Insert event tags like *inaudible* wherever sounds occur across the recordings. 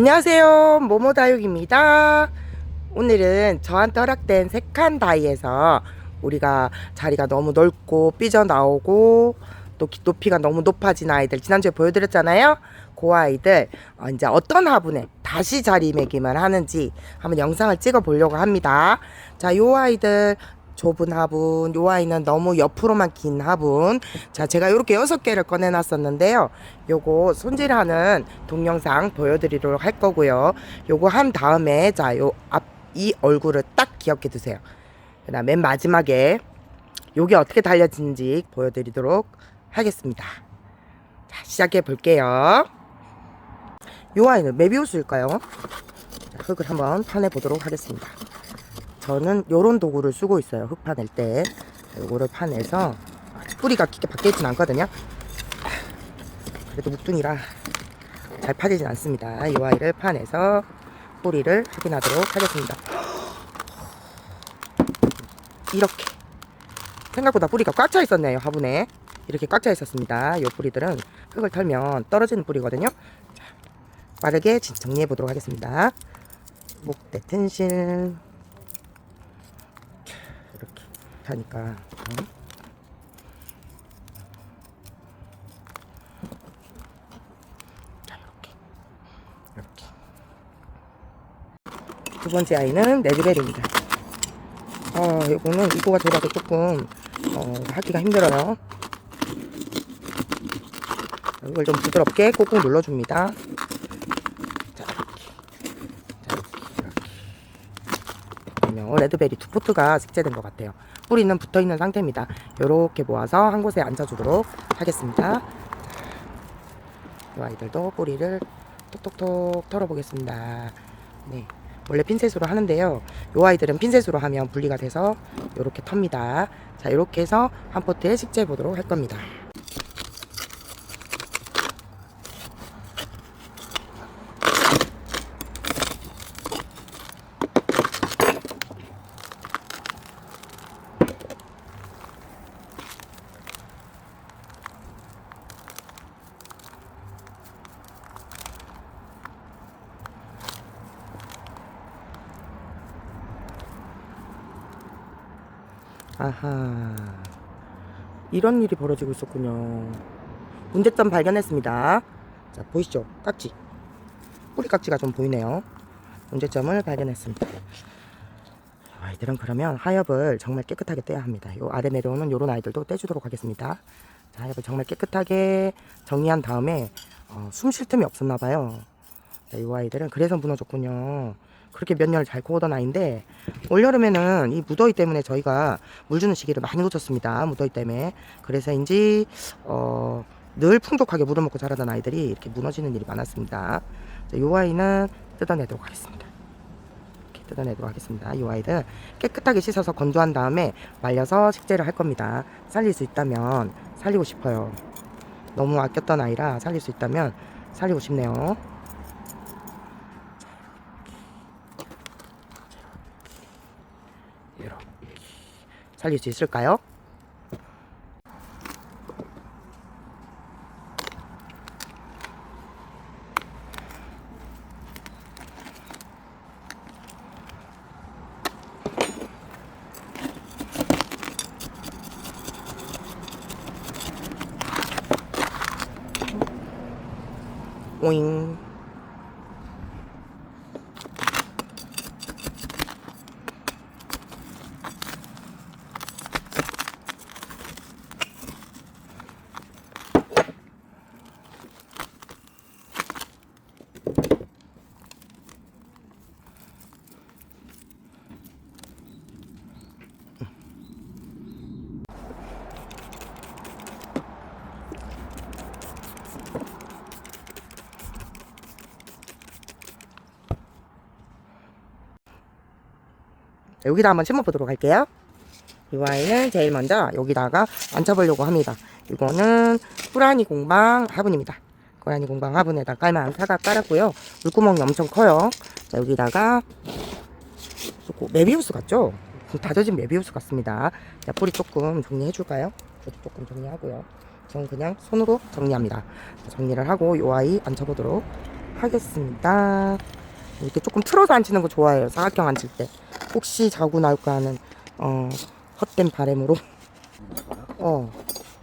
안녕하세요. 모모다육입니다. 오늘은 저한테 허락된 세칸 다이에서 우리가 자리가 너무 넓고 삐져나오고 또 기- 높이가 너무 높아진 아이들 지난주에 보여드렸잖아요. 그 아이들 어, 이제 어떤 화분에 다시 자리매김을 하는지 한번 영상을 찍어 보려고 합니다. 자, 요 아이들 좁은 화분, 요 아이는 너무 옆으로만 긴 화분. 자, 제가 이렇게 여섯 개를 꺼내놨었는데요. 요거 손질하는 동영상 보여드리도록 할 거고요. 요거 한 다음에 자, 요 앞 이 얼굴을 딱 기억해 두세요. 그다음 맨 마지막에 요게 어떻게 달려지는지 보여드리도록 하겠습니다. 자, 시작해 볼게요. 요 아이는 메비우스일까요? 자, 흙을 한번 파내 보도록 하겠습니다. 저는 요런 도구를 쓰고 있어요. 흙 파낼 때. 요거를 파내서 뿌리가 깊게 박혀 있진 않거든요. 그래도 묵둥이라 잘 파지진 않습니다. 이 아이를 파내서 뿌리를 확인하도록 하겠습니다. 이렇게 생각보다 뿌리가 꽉 차 있었네요. 화분에 이렇게 꽉 차 있었습니다. 이 뿌리들은 흙을 털면 떨어지는 뿌리거든요. 자, 빠르게 진- 정리해 보도록 하겠습니다. 목대 텐실 이렇게 하니까 음. 자 이렇게 이렇게 두 번째 아이는 레드벨입니다. 어 이거는 이거가 돌아서 조금 어, 하기가 힘들어요. 이걸 좀 부드럽게 꾹꾹 눌러줍니다. 자 이렇게 자 이렇게 이렇게 레드베리 두 포트가 식재된 것 같아요. 뿌리는 붙어 있는 상태입니다. 이렇게 모아서 한 곳에 앉아주도록 하겠습니다. 이 아이들도 뿌리를 톡톡톡 털어보겠습니다. 네. 원래 핀셋으로 하는데요. 이 아이들은 핀셋으로 하면 분리가 돼서 이렇게 텁니다. 자, 이렇게 해서 한 포트에 식재해 보도록 할 겁니다. 아하. 이런 일이 벌어지고 있었군요. 문제점 발견했습니다. 자, 보이시죠? 깍지. 뿌리 깍지가 좀 보이네요. 문제점을 발견했습니다. 아이들은 그러면 하엽을 정말 깨끗하게 떼야 합니다. 요 아래 내려오는 요런 아이들도 떼주도록 하겠습니다. 자, 하엽을 정말 깨끗하게 정리한 다음에 어, 숨쉴 틈이 없었나 봐요. 자, 요 아이들은 그래서 무너졌군요. 그렇게 몇 년을 잘 키우던 아이인데 올여름에는 이 무더위 때문에 저희가 물 주는 시기를 많이 놓쳤습니다. 무더위 때문에. 그래서인지 어, 늘 풍족하게 물을 먹고 자라던 아이들이 이렇게 무너지는 일이 많았습니다. 자, 요 아이는 뜯어내도록 하겠습니다. 이렇게 뜯어내도록 하겠습니다. 이 아이들 깨끗하게 씻어서 건조한 다음에 말려서 식재를 할 겁니다. 살릴 수 있다면 살리고 싶어요. 너무 아꼈던 아이라 살릴 수 있다면 살리고 싶네요. 이렇게 살릴 수 있을까요? 오잉 자, 여기다 한번 심어보도록 할게요. 이 아이는 제일 먼저 여기다가 앉혀보려고 합니다. 이거는 후라니 공방 화분입니다. 고라니 공방 화분에다 깔만 사과 깔았고요. 물구멍이 엄청 커요. 자, 여기다가 메비우스 같죠? 다져진 메비우스 같습니다. 자, 뿌리 조금 정리해줄까요? 조금 정리하고요. 저는 그냥 손으로 정리합니다. 자, 정리를 하고 이 아이 앉혀보도록 하겠습니다. 이렇게 조금 틀어서 앉히는 거 좋아해요. 사각형 앉힐 때. 혹시 자고 나올까 하는 어, 헛된 바램으로. 어,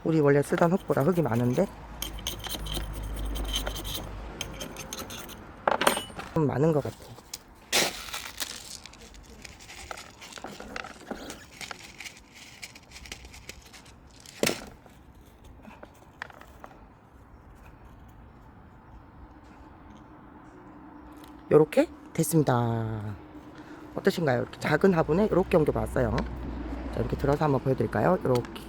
우리 원래 쓰던 흙보다 흙이 많은데 좀 많은 것 같아. 요렇게 됐습니다. 어떠신가요? 이렇게 작은 화분에 이렇게 옮겨봤어요. 자, 이렇게 들어서 한번 보여드릴까요? 이렇게.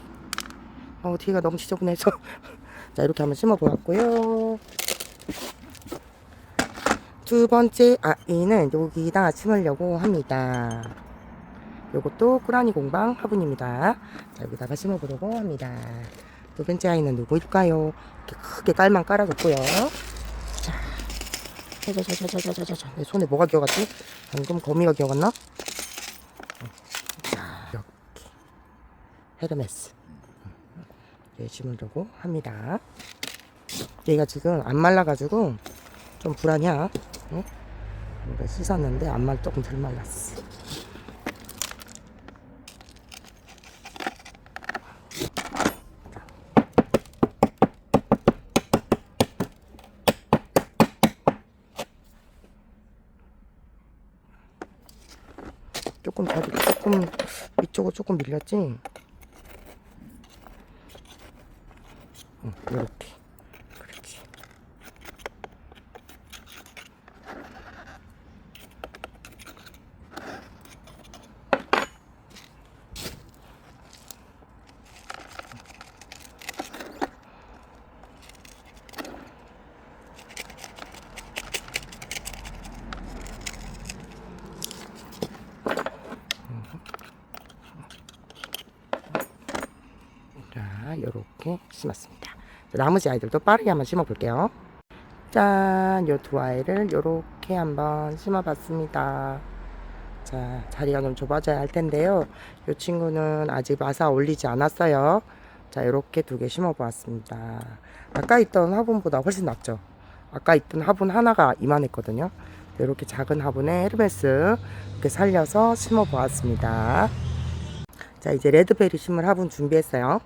어, 뒤가 너무 지저분해서. *laughs* 자, 이렇게 한번 심어보았고요. 두 번째 아이는 여기다 심으려고 합니다. 요것도 꾸라니 공방 화분입니다. 자, 여기다가 심어보려고 합니다. 두 번째 아이는 누구일까요? 이렇게 크게 깔만 깔아줬고요. 자자자자자자자자 내 손에 뭐가 기어갔지? 방금 거미가 기어갔나? 자 이렇게 헤르메스 예, 심으려고 합니다 얘가 지금 안 말라가지고 좀 불안이야 응? 씻었는데 안말 조금 덜 말랐어 조금 다리 조금 위쪽으로 조금 밀렸지? 응, 이렇게 자, 요렇게 심었습니다. 자, 나머지 아이들도 빠르게 한번 심어 볼게요. 짠, 요 두 아이를 요렇게 한번 심어 봤습니다. 자, 자리가 좀 좁아져야 할 텐데요. 요 친구는 아직 마사 올리지 않았어요. 자, 요렇게 두 개 심어 보았습니다. 아까 있던 화분보다 훨씬 낫죠? 아까 있던 화분 하나가 이만했거든요. 이렇게 작은 화분에 헤르메스 이렇게 살려서 심어 보았습니다. 자 이제 레드베리 심을 화분 준비했어요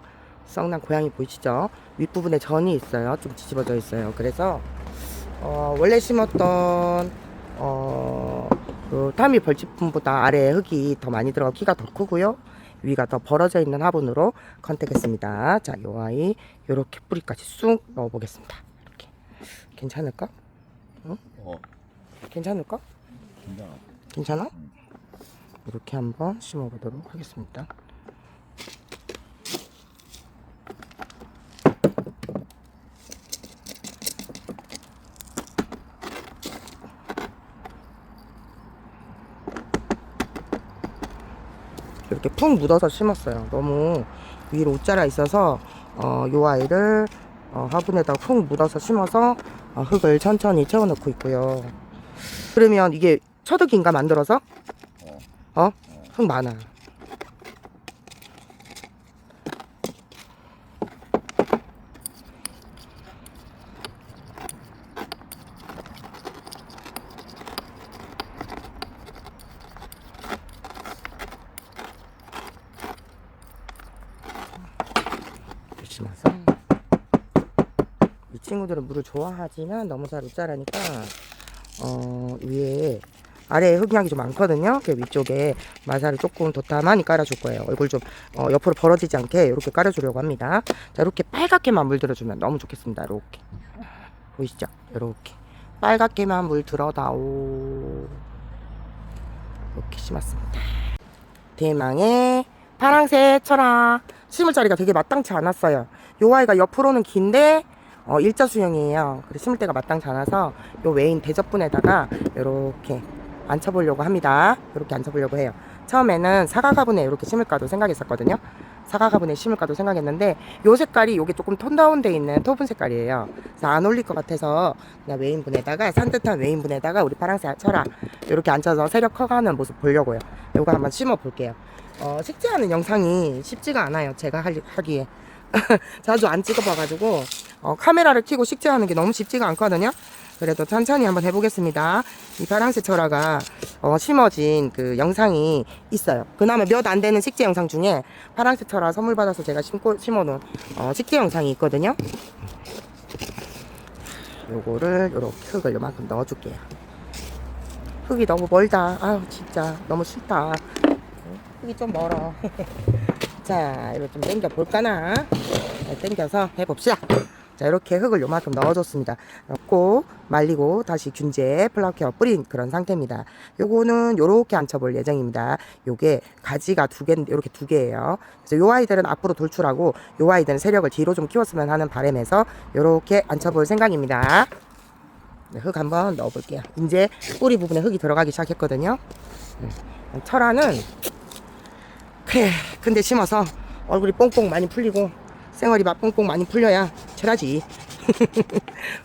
썩난 고양이 보이시죠? 윗부분에 전이 있어요. 좀 뒤집어져 있어요. 그래서 어, 원래 심었던 어, 그 타미 벌집품보다 아래에 흙이 더 많이 들어가 키가 더 크고요. 위가 더 벌어져 있는 화분으로 컨택했습니다. 자 요 아이 요렇게 뿌리까지 쑥 넣어 보겠습니다. 이렇게. 괜찮을까? 어, 괜찮을까? 괜찮아. 괜찮아? 이렇게 한번 심어 보도록 하겠습니다 이렇게 푹 묻어서 심었어요. 너무 위로 옷자라 있어서 어, 요 아이를 어, 화분에다 푹 묻어서 심어서 어, 흙을 천천히 채워넣고 있고요. 그러면 이게 처득인가 만들어서? 어. 어? 흙 많아. 심어서 이 친구들은 물을 좋아하지만 너무 잘 못 자라니까 어 위에 아래에 흙양이 좀 많거든요. 그 위쪽에 마사를 조금 더 많이 깔아줄 거예요. 얼굴 좀 어, 옆으로 벌어지지 않게 이렇게 깔아주려고 합니다. 자 이렇게 빨갛게만 물들어주면 너무 좋겠습니다. 이렇게 보이시죠? 이렇게 빨갛게만 물들어다오 이렇게 심었습니다. 대망의 파랑새 철아 심을 자리가 되게 마땅치 않았어요. 요 아이가 옆으로는 긴데 어, 일자 수영이에요. 그래서 심을 때가 마땅치 않아서 요 메인 대접분에다가 이렇게 앉혀보려고 합니다. 이렇게 앉혀보려고 해요. 처음에는 사과 가분에 이렇게 심을까도 생각했었거든요. 사과 가분에 심을까도 생각했는데 요 색깔이 요게 조금 톤 다운돼 있는 토분 색깔이에요. 그래서 안 어울릴 것 같아서 그냥 메인분에다가 산뜻한 메인분에다가 우리 파랑새 철아 이렇게 앉혀서 세력 커가는 모습 보려고요. 요거 한번 심어 볼게요. 어, 식재하는 영상이 쉽지가 않아요. 제가 할, 하기에. *laughs* 자주 안 찍어봐가지고, 어, 카메라를 켜고 식재하는 게 너무 쉽지가 않거든요. 그래도 천천히 한번 해보겠습니다. 이 파랑새 철화가 어, 심어진 그 영상이 있어요. 그나마 몇 안 되는 식재 영상 중에 파랑새 철화 선물 받아서 제가 심고 심어놓은 어, 식재 영상이 있거든요. 요거를 요렇게 흙을 요만큼 넣어줄게요. 흙이 너무 멀다. 아유 진짜 너무 싫다. 흙이 좀 멀어. *laughs* 자, 이거 좀 당겨 볼까나? 네, 당겨서 해봅시다. 자, 이렇게 흙을 요만큼 넣어줬습니다. 넣고 말리고 다시 균제 플라케어 뿌린 그런 상태입니다. 요거는 요렇게 앉혀볼 예정입니다. 요게 가지가 두 개, 요렇게 두 개예요. 그래서 요 아이들은 앞으로 돌출하고 요 아이들은 세력을 뒤로 좀 키웠으면 하는 바람에서 요렇게 앉혀볼 생각입니다. 네, 흙 한번 넣어볼게요. 이제 뿌리 부분에 흙이 들어가기 시작했거든요. 네, 철화는 그래 근데 심어서 얼굴이 뽕뽕 많이 풀리고 생얼이 막 뽕뽕 많이 풀려야 철하지.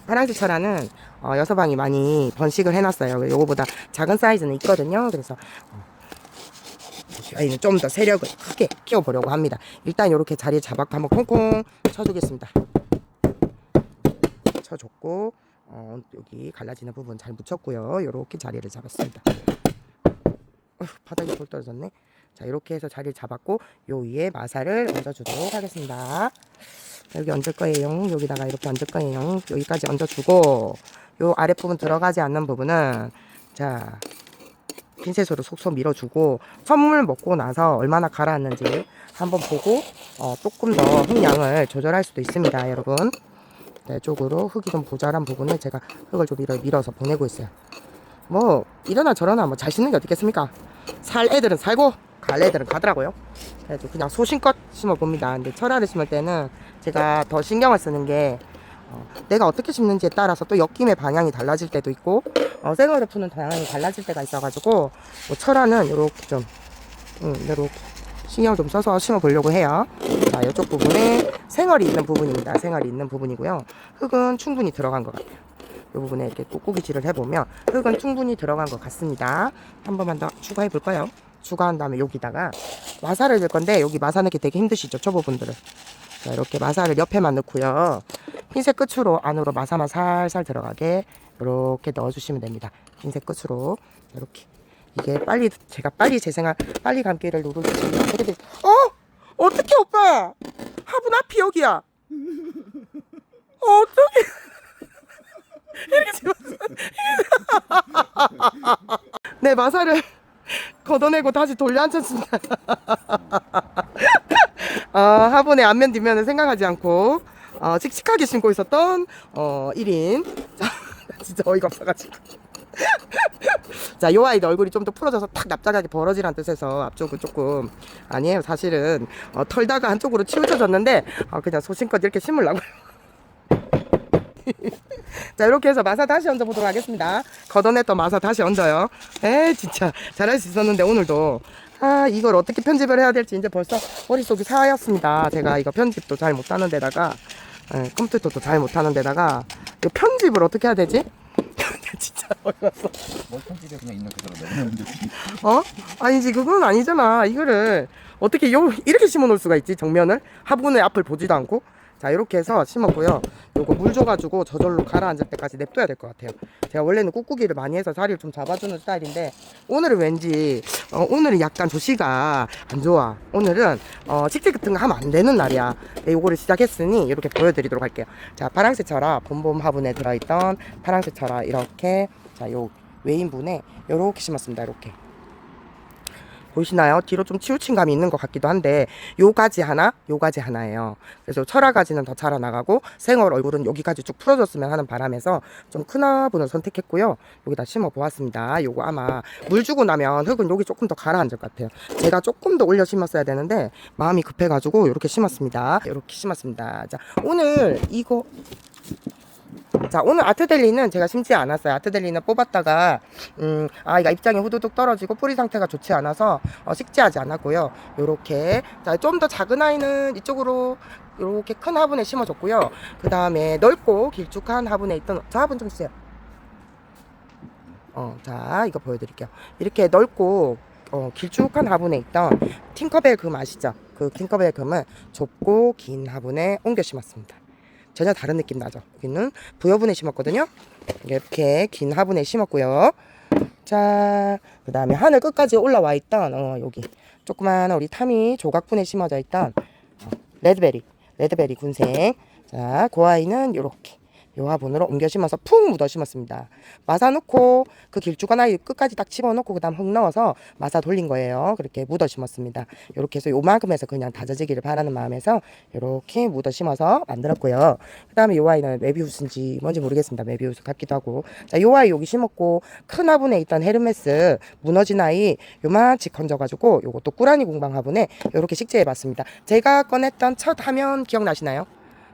파란색 *laughs* 철화는 어, 여섯 방이 많이 번식을 해놨어요. 요거보다 작은 사이즈는 있거든요. 그래서 어, 아이는 좀 더 세력을 크게 키워보려고 합니다. 일단 이렇게 자리에 잡았고 한번 콩콩 쳐주겠습니다. 쳐줬고 어, 여기 갈라지는 부분 잘 묻혔고요. 이렇게 자리를 잡았습니다 바닥에 돌 떨어졌네. 자 이렇게 해서 자리를 잡았고 요 위에 마사를 얹어주도록 하겠습니다. 여기 얹을 거예요. 여기다가 이렇게 얹을 거예요. 여기까지 얹어주고 요 아랫부분 들어가지 않는 부분은 자 핀셋으로 속속 밀어주고 선물 먹고 나서 얼마나 가라앉는지 한번 보고 어, 조금 더 흙양을 조절할 수도 있습니다 여러분. 네, 쪽으로 흙이 좀 모자란 부분을 제가 흙을 좀 밀어, 밀어서 보내고 있어요. 뭐 이러나 저러나 뭐잘 심는 게 어떻겠습니까 살 애들은 살고 갈 애들은 가더라고요. 그래서 그냥 소신껏 심어 봅니다. 근데 철화를 심을 때는 제가 더 신경을 쓰는 게 어, 내가 어떻게 심는지에 따라서 또 엮임의 방향이 달라질 때도 있고 어, 생얼을 푸는 방향이 달라질 때가 있어가지고 뭐 철화는 이렇게 좀 음, 이렇게 신경 좀 써서 심어 보려고 해요. 자 이쪽 부분에 생얼이 있는 부분입니다. 생얼이 있는 부분이고요. 흙은 충분히 들어간 것 같아요 이 부분에 이렇게 꾹꾹이질을 해보면 흙은 충분히 들어간 것 같습니다. 한 번만 더 추가해 볼까요? 추가한 다음에 여기다가 마사를 넣을 건데 여기 마사 넣기 되게 힘드시죠 초보분들은? 자 이렇게 마사를 옆에만 넣고요. 흰색 끝으로 안으로 마사만 살살 들어가게 이렇게 넣어주시면 됩니다. 흰색 끝으로 이렇게. 이게 빨리 제가 빨리 제 생활 빨리 감기를 누를 수 있는 어떻게 돼? 어? 어떻게 오빠? 화분 앞이 여기야. 어떻게 이렇게 *laughs* 네 마사를 걷어내고 다시 돌려앉혔습니다. 어, *laughs* 화분의 앞면 뒷면을 생각하지 않고 어, 칙칙하게 신고 있었던 어, 1인 자, *laughs* 진짜 어이가 없어가지고 자, 요 아이도 얼굴이 좀 더 풀어져서 탁 납작하게 벌어지란 뜻에서 앞쪽은 조금 아니에요. 사실은 어, 털다가 한쪽으로 치우쳐졌는데 어, 그냥 소신껏 이렇게 심으려고요. *laughs* 자 이렇게 해서 마사 다시 얹어 보도록 하겠습니다. 걷어냈던 마사 다시 얹어요. 에 진짜 잘할 수 있었는데 오늘도. 아 이걸 어떻게 편집을 해야 될지 이제 벌써 머릿속이 사였습니다. 제가 이거 편집도 잘 못하는 데다가 에, 컴퓨터도 잘 못하는 데다가 이거 편집을 어떻게 해야 되지? *laughs* 진짜 어이없어. 뭘 편집에 그냥 있는 그대로 되지. 어? 아니지 그건 아니잖아. 이거를 어떻게 요 이렇게 심어 놓을 수가 있지 정면을? 화분의 앞을 보지도 않고 자 이렇게 해서 심었고요. 요거 물 줘가지고 저절로 가라앉을 때까지 냅둬야 될 것 같아요. 제가 원래는 꾹꾹이를 많이 해서 자리를 좀 잡아주는 스타일인데 오늘은 왠지 어, 오늘은 약간 조시가 안 좋아. 오늘은 어, 식재 같은 거 하면 안 되는 날이야. 네, 요거를 시작했으니 이렇게 보여드리도록 할게요. 자 파랑새 철화 봄봄 화분에 들어있던 파랑새 철화 이렇게 자요 외인분에 요렇게 심었습니다 이렇게 보이시나요? 뒤로 좀 치우친 감이 있는 것 같기도 한데 요 가지 하나, 요 가지 하나예요. 그래서 철화 가지는 더 자라나가고 생얼 얼굴은 여기까지 쭉 풀어줬으면 하는 바람에서 좀 큰 화분을 선택했고요. 여기다 심어 보았습니다. 요거 아마 물 주고 나면 흙은 여기 조금 더 가라앉을 것 같아요. 제가 조금 더 올려 심었어야 되는데 마음이 급해가지고 이렇게 심었습니다. 이렇게 심었습니다. 자 오늘 이거 자 오늘 아트델리는 제가 심지 않았어요. 아트델리는 뽑았다가 음 아이가 입장이 후두둑 떨어지고 뿌리 상태가 좋지 않아서 어, 식재하지 않았고요. 요렇게. 자좀 더 작은 아이는 이쪽으로 요렇게 큰 화분에 심어줬고요. 그 다음에 넓고 길쭉한 화분에 있던 저 화분 좀 주세요. 어 자 이거 보여드릴게요. 이렇게 넓고 어, 길쭉한 화분에 있던 팅커벨 금 아시죠? 그 팅커벨 금은 좁고 긴 화분에 옮겨 심었습니다 전혀 다른 느낌 나죠. 여기는 부여분에 심었거든요. 이렇게 긴 화분에 심었고요. 자, 그 다음에 하늘 끝까지 올라와 있던, 어, 여기. 조그마한 우리 타미 조각분에 심어져 있던 어, 레드베리, 레드베리 군생. 자, 그 아이는 요렇게. 요 화분으로 옮겨 심어서 푹 묻어 심었습니다. 마사 놓고 그 길쭉한 아이 끝까지 딱 집어넣고 그다음 흙 넣어서 마사 돌린 거예요. 그렇게 묻어 심었습니다. 요렇게 해서 요만큼 해서 그냥 다져지기를 바라는 마음에서 요렇게 묻어 심어서 만들었고요. 그다음에 요 아이는 메비우스인지 뭔지 모르겠습니다. 메비우스 같기도 하고. 자, 요 아이 여기 심었고 큰 화분에 있던 헤르메스 무너진 아이 요만치 건져가지고 요것도 꾸라니 공방 화분에 요렇게 식재해봤습니다. 제가 꺼냈던 첫 화면 기억나시나요?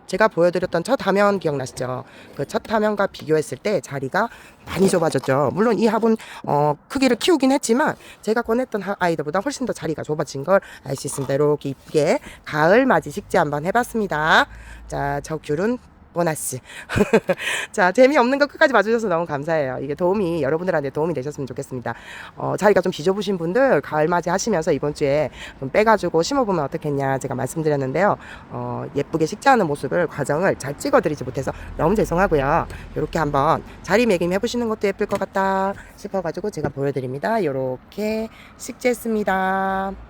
제가 보여드렸던 첫 화면 기억나시죠? 그 첫 화면과 비교했을 때 자리가 많이 좁아졌죠. 물론 이 화분 어, 크기를 키우긴 했지만 제가 하- 아이들보다 훨씬 더 자리가 좁아진 걸 알 수 있습니다. 이렇게 이쁘게 가을 맞이 식재 한번 해봤습니다. 자, 저 귤은 보너스. *laughs* 자, 재미없는 거 끝까지 봐주셔서 너무 감사해요. 이게 도움이, 여러분들한테 도움이 되셨으면 좋겠습니다. 어, 자리가 좀 비좁으신 분들, 가을 맞이 하시면서 이번 주에 좀 빼가지고 심어보면 어떻겠냐 제가 말씀드렸는데요. 어, 예쁘게 식재하는 모습을, 과정을 잘 찍어드리지 못해서 너무 죄송하고요. 이렇게 한번 자리매김 해보시는 것도 예쁠 것 같다 싶어가지고 제가 보여드립니다. 이렇게 식재했습니다.